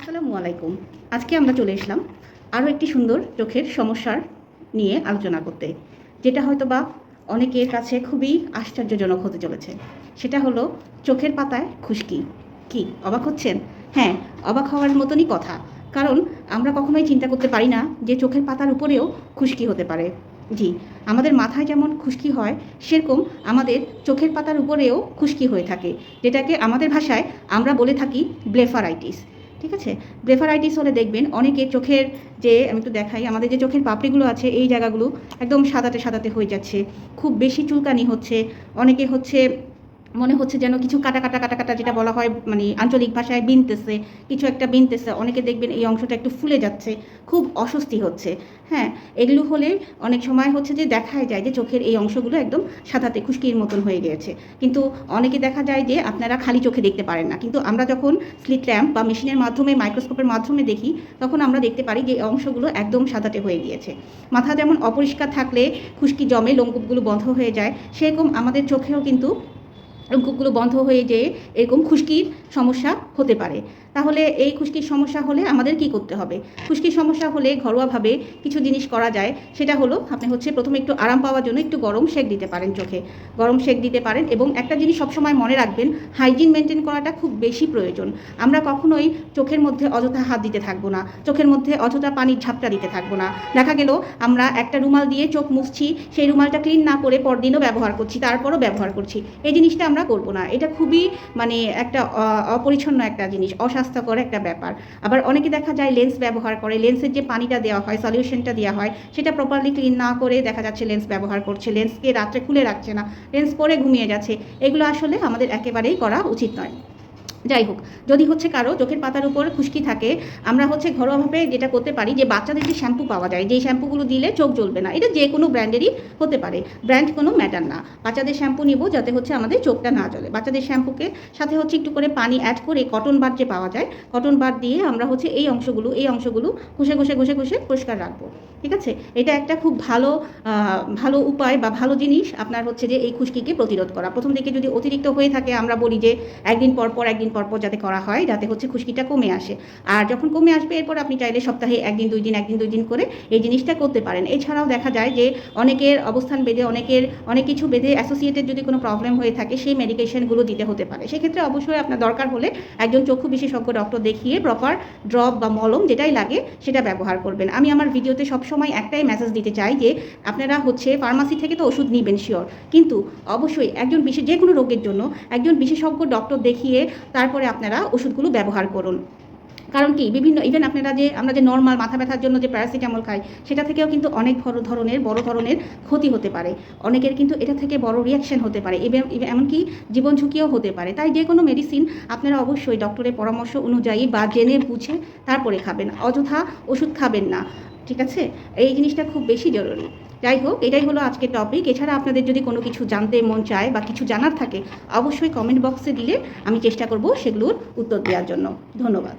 আসসালামু আলাইকুম। আজকে আমরা চলে এসলাম আরও একটি সুন্দর চোখের সমস্যার নিয়ে আলোচনা করতে, যেটা হয়তো বা অনেকের কাছে খুবই আশ্চর্যজনক হতে চলেছে। সেটা হলো চোখের পাতায় খুশকি। কি, অবাক হচ্ছেন? হ্যাঁ অবাক হওয়ার মতনই কথা। কারণ আমরা কখনোই চিন্তা করতে পারি না যে চোখের পাতার উপরেও খুশকি হতে পারে। জি, আমাদের মাথায় যেমন খুশকি হয়, সেরকম আমাদের চোখের পাতার উপরেও খুশকি হয়ে থাকে, যেটাকে আমাদের ভাষায় আমরা বলে থাকি ব্লেফারাইটিস। ঠিক আছে? ব্লেফারাইটিস হলে দেখবেন অনেকে চোখের যে, আমি একটু দেখাই, আমাদের যে চোখের পাপড়িগুলো আছে, এই জায়গাগুলো একদম সাদাতে সাদাতে হয়ে যাচ্ছে। খুব বেশি চুলকানি হচ্ছে। অনেকে হচ্ছে মনে হচ্ছে যেন কিছু কাটা কাটা কাটা কাটা যেটা বলা হয় মানে আঞ্চলিক ভাষায় বিনতেছে, কিছু একটা বিনতেছে। অনেকে দেখবেন এই অংশটা একটু ফুলে যাচ্ছে, খুব অস্বস্তি হচ্ছে। হ্যাঁ এগুলো হলে অনেক সময় হচ্ছে যে দেখাই যায় যে চোখের এই অংশগুলো একদম সাদাতে খুশকির মতন হয়ে গিয়েছে। কিন্তু অনেকে দেখা যায় যে আপনারা খালি চোখে দেখতে পারেন না। কিন্তু আমরা যখন স্লিট ল্যাম্প বা মেশিনের মাধ্যমে, মাইক্রোস্কোপের মাধ্যমে দেখি, তখন আমরা দেখতে পারি যে অংশগুলো একদম সাদাতে হয়ে গিয়েছে। মাথা যেমন অপরিষ্কার থাকলে খুশকি জমে, লোমকূপগুলো বন্ধ হয়ে যায়, সেরকম আমাদের চোখেও কিন্তু কূপগুলো বন্ধ হয়ে যেয়ে এরকম খুশকির সমস্যা হতে পারে। তাহলে এই খুশকির সমস্যা হলে আমাদের কি করতে হবে? খুশকির সমস্যা হলে ঘরোয়াভাবে কিছু জিনিস করা যায়। সেটা হলো আপনি হচ্ছে প্রথমে একটু আরাম পাওয়ার জন্য একটু গরম শেক দিতে পারেন চোখে। গরম শেক দিতে পারেন এবং একটা জিনিস সবসময় মনে রাখবেন, হাইজিন মেনটেন করাটা খুব বেশি প্রয়োজন। আমরা কখনোই চোখের মধ্যে অযথা হাত দিতে থাকব না, চোখের মধ্যে অযথা পানির ঝাপটা দিতে থাকব না। দেখা গেল আমরা একটা রুমাল দিয়ে চোখ মুছছি, সেই রুমালটা ক্লিন না করে পরদিনও ব্যবহার করছি, তারপরও ব্যবহার করছি। এই জিনিসটা আমরা করব না। এটা খুবই মানে একটা অপরিচ্ছন্ন একটা জিনিস, অস্বাস্থ্যকর একটা ব্যাপার। আবার অনেকে দেখা যায় লেন্স ব্যবহার করে লেন্সের যে পানিটা দেওয়া হয় সলিউশনটা দেওয়া হয়, সেটা প্রপারলি ক্লিন না করে দেখা যাচ্ছে লেন্স ব্যবহার করছে। লেন্সকে রাত্রে খুলে রাখছে না লেন্স পরে ঘুমিয়ে যাচ্ছে। এগুলো আসলে আমাদের একেবারেই করা উচিত নয়। যাই হোক, যদি হচ্ছে কারও চোখের পাতার উপর খুশকি থাকে, আমরা হচ্ছে ঘরোয়াভাবে যেটা করতে পারি যে বাচ্চাদের যে শ্যাম্পু পাওয়া যায়, যেই শ্যাম্পুগুলো দিলে চোখ জ্বলবে না, এটা যে কোনো ব্র্যান্ডেরই হতে পারে, ব্র্যান্ড কোনো ম্যাটার না। বাচ্চাদের শ্যাম্পু নিব যাতে হচ্ছে আমাদের চোখটা না জ্বলে। বাচ্চাদের শ্যাম্পুকে সাথে হচ্ছে একটু করে পানি অ্যাড করে কটন বার যে পাওয়া যায় কটন বার দিয়ে আমরা হচ্ছে এই অংশগুলো এই অংশগুলো ঘষে ঘষে ঘষে ঘষে পরিষ্কার রাখব, ঠিক আছে? এটা একটা খুব ভালো ভালো উপায় বা ভালো জিনিস আপনার হচ্ছে যে এই খুশকিকে প্রতিরোধ করা। প্রথম দিকে যদি অতিরিক্ত হয়ে থাকে, আমরা বলি যে একদিন পর পর একদিন পর পর যাতে করা হয়, যাতে হচ্ছে খুশকিটা কমে আসে। আর যখন কমে আসবে, এরপর আপনি চাইলে সপ্তাহে একদিন, দুই দিন, একদিন, দুই দিন করে এই জিনিসটা করতে পারেন। এছাড়াও দেখা যায় যে অনেকের অবস্থান বেঁধে, অনেকের, অনেক কিছু বেঁধে অ্যাসোসিয়েটেড যদি কোনো প্রবলেম হয়ে থাকে, সেই মেডিকেশনগুলো দিতে হতে পারে। সেক্ষেত্রে অবশ্যই আপনার দরকার হলে একজন চক্ষু বিশেষজ্ঞ ডক্টর দেখিয়ে প্রপার ড্রপ বা মলম যেটাই লাগে, সেটা ব্যবহার করবেন। আমি আমার ভিডিওতে সবসময় একটাই মেসেজ দিতে চাই যে, আপনারা হচ্ছে ফার্মাসি থেকে তো ওষুধ নিবেন শিওর কিন্তু অবশ্যই একজন বিশেষ যে কোনো রোগের জন্য একজন বিশেষজ্ঞ ডক্টর দেখিয়ে তারপরে আপনারা ওষুধগুলো ব্যবহার করুন। কারণ কি? বিভিন্ন ইভেন আপনারা যে, আমরা যে নর্মাল মাথা ব্যথার জন্য যে প্যারাসিটামল খাই, সেটা থেকেও কিন্তু অনেক বড় ধরনের বড় ধরনের ক্ষতি হতে পারে। অনেকের কিন্তু এটা থেকে বড় রিয়াকশন হতে পারে। এবং এমনকি জীবন ঝুঁকিও হতে পারে। তাই যে কোনো মেডিসিন আপনারা অবশ্যই ডক্টরের পরামর্শ অনুযায়ী বা জেনে বুঝে তারপরে খাবেন। অযথা ওষুধ খাবেন না। ঠিক আছে? এই জিনিসটা খুব বেশি জরুরি। যাই হোক, এটাই হলো আজকের টপিক এছাড়া আপনাদের যদি কোনো কিছু জানতে মন চায় বা কিছু জানার থাকে, অবশ্যই কমেন্ট বক্সে দিলে আমি চেষ্টা করব সেগুলোর উত্তর দেওয়ার জন্য। ধন্যবাদ।